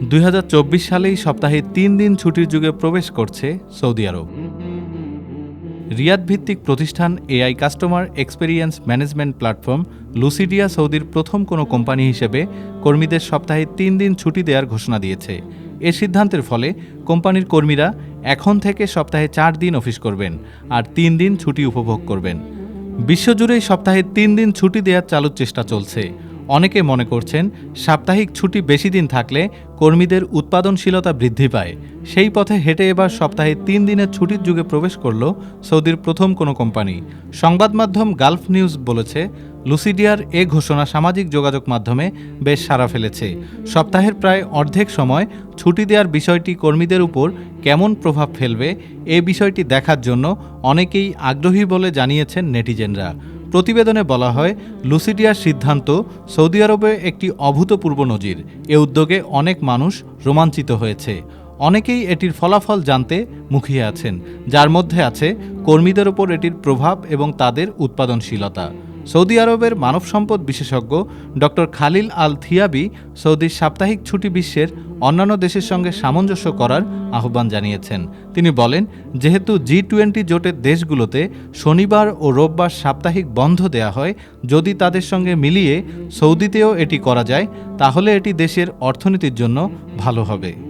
দুই হাজার চব্বিশ সালেই সপ্তাহে তিন দিন ছুটির যুগে প্রবেশ করছে সৌদি আরব। রিয়াদ ভিত্তিক প্রতিষ্ঠান AI customer experience management platform Lucidya সৌদির প্রথম কোনো কোম্পানি হিসেবে কর্মীদের সপ্তাহে তিন দিন ছুটি দেওয়ার ঘোষণা দিয়েছে। এ সিদ্ধান্তের ফলে কোম্পানির কর্মীরা এখন থেকে সপ্তাহে চার দিন অফিস করবেন আর তিন দিন ছুটি উপভোগ করবেন। বিশ্বজুড়েই সপ্তাহে তিন দিন ছুটি দেওয়ার চালুর চেষ্টা চলছে। অনেকে মনে করছেন সাপ্তাহিক ছুটি বেশি দিন থাকলে কর্মীদের উৎপাদনশীলতা বৃদ্ধি পায়। সেই পথে হেঁটে এবার সপ্তাহে তিন দিনের ছুটির যুগে প্রবেশ করল সৌদির প্রথম কোনো কোম্পানি। সংবাদ মাধ্যম গালফ নিউজ বলেছে, লুসিডিয়ার এ ঘোষণা সামাজিক যোগাযোগ মাধ্যমে বেশ সাড়া ফেলেছে। সপ্তাহের প্রায় অর্ধেক সময় ছুটি দেওয়ার বিষয়টি কর্মীদের উপর কেমন প্রভাব ফেলবে এ বিষয়টি দেখার জন্য অনেকেই আগ্রহী বলে জানিয়েছেন নেটিজেনরা। প্রতিবেদনে বলা হয়, লুসিডিয়ার সিদ্ধান্ত সৌদি আরবে একটি অভূতপূর্ব নজির। এ উদ্যোগে অনেক মানুষ রোমাঞ্চিত হয়েছে। অনেকেই এটির ফলাফল জানতে মুখিয়ে আছেন, যার মধ্যে আছে কর্মীদের ওপর এটির প্রভাব এবং তাদের উৎপাদনশীলতা। সৌদি আরবের মানব সম্পদ বিশেষজ্ঞ ডক্টর খালিল আল থিয়াবি সৌদির সাপ্তাহিক ছুটি বিশ্বের অন্যান্য দেশের সঙ্গে সামঞ্জস্য করার আহ্বান জানিয়েছেন। তিনি বলেন, যেহেতু জি টোয়েন্টি জোটের দেশগুলোতে শনিবার ও রোববার সাপ্তাহিক বন্ধ দেয়া হয়, যদি তাদের সঙ্গে মিলিয়ে সৌদিতেও এটি করা যায়, তাহলে এটি দেশের অর্থনীতির জন্য ভালো হবে।